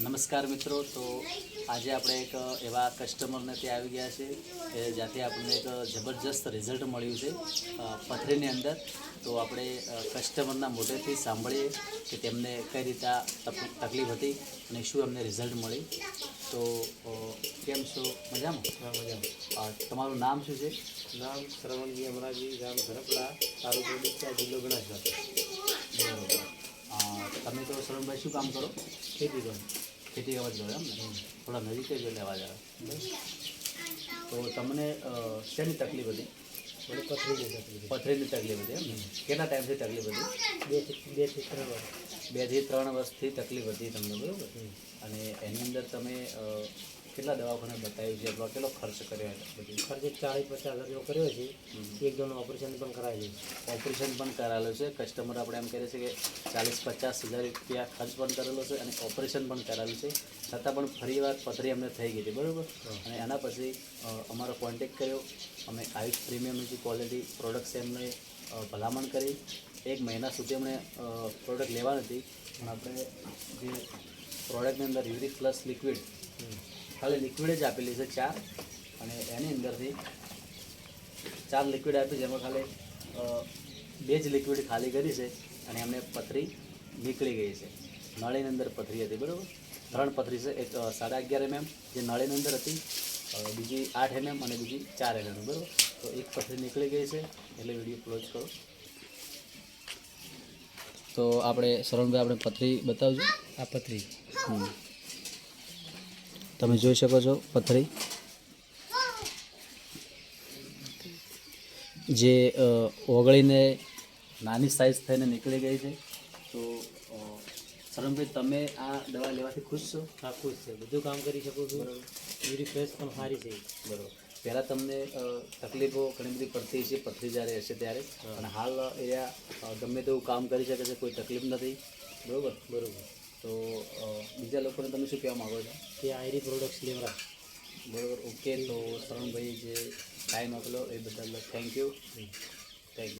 નમસ્કાર મિત્રો તો આજે આપણે એક એવા કસ્ટમરને ત્યાં આવી ગયા છે કે જ્યાંથી આપણને એક જબરજસ્ત રિઝલ્ટ મળ્યું છે પથરીની અંદર. તો આપણે કસ્ટમરના મોઢેથી સાંભળીએ કે તેમને કઈ રીતે તકલીફ હતી અને શું એમને રિઝલ્ટ મળી. તો કેમ છો? મજામાં? મજામાં. તમારું નામ શું છે? નામ શ્રવણજી અમરાજી ગામ ધરપડા તાલુકો ડીસા જિલ્લો બનાસકાંઠા બરાબર. તમે તો શરણભાઈ શું કામ કરો? ખેતી કામ ખેતી અવાજ જ કરો એમ ને? થોડા નજીક જ લેવા જાવ તો તમને શેની તકલીફ હતી? મને પથરીની તકલીફ પથરીની તકલીફ હતી એમ કેટલા ટાઈમથી તકલીફ હતી? બેથી બેથી ત્રણ વર્ષ. બેથી ત્રણ વર્ષથી તકલીફ હતી તમને બરાબર? અને એની અંદર તમે કેટલા દવાખાને બતાવ્યું છે અથવા કેટલો ખર્ચ કર્યો હતો બધું એક ચાલીસ પચાસ હજાર જેવો કર્યો છે. એક જણનું ઓપરેશન પણ કરાવ્યું ઓપરેશન પણ કરાયેલું છે. કસ્ટમર આપણે એમ કહે છે કે ચાલીસ પચાસ હજાર રૂપિયા ખર્ચ પણ કરેલો છે અને ઓપરેશન પણ કરાવેલું છે. છતાં પણ ફરી વાર પથરી અમને થઈ ગઈ હતી બરાબર? અને એના પછી અમારો કોન્ટેક કર્યો. અમે આયુષ પ્રીમિયમની જે ક્વોલિટી પ્રોડક્ટ છે એમને ભલામણ કરી. એક મહિના સુધી અમને પ્રોડક્ટ લેવા નથી પણ આપણે જે પ્રોડક્ટની અંદર યુરિક પ્લસ લિક્વિડ ખાલી લિક્વિડ જ આપેલી છે ચાર. અને એની અંદરથી ચાર લિક્વિડ આપી છે. જેમાં ખાલી બે જ લિક્વિડ ખાલી કરી છે અને એમને પથરી નીકળી ગઈ છે. નળીની અંદર પથરી હતી બરાબર? ત્રણ પથરી છે. એક સાડા અગિયાર એમએમ જે નળીની અંદર હતી. બીજી આઠ એમએમ અને બીજી ચાર એમએમ બરાબર? તો એક પથરી નીકળી ગઈ છે. એટલે વીડિયો ક્લોઝ કરો. તો આપણે શરણભાઈ આપણે પથરી બતાવજો. આ પથરી. હમ. તમે જોઈ શકો છો પથરી. જે ઓગળીને નાની સાઈઝ થઈને નીકળી ગઈ છે. તો શરમભાઈ તમે આ દવા લેવાથી ખુશ છો? આ ખુશ છે. બધું કામ કરી શકું છું. યુરી ફ્રેશ પણ સારી છે. બરોબર. પહેલાં તમને તકલીફો ઘણી બધી પડતી છે પથરી જ્યારે હશે ત્યારે. અને હાલ એરિયા ગમે તેવું કામ કરી શકે છે કોઈ તકલીફ નથી. બરોબર? બરોબર. તો બીજા લોકોને તમે શું કહેવા માગો છો? કે આયરી પ્રોડક્ટ્સ લેવરા. બરોબર ઓકે તો શરણભાઈ જે ટાઈમ આપેલો એ બદલ થેન્ક યુ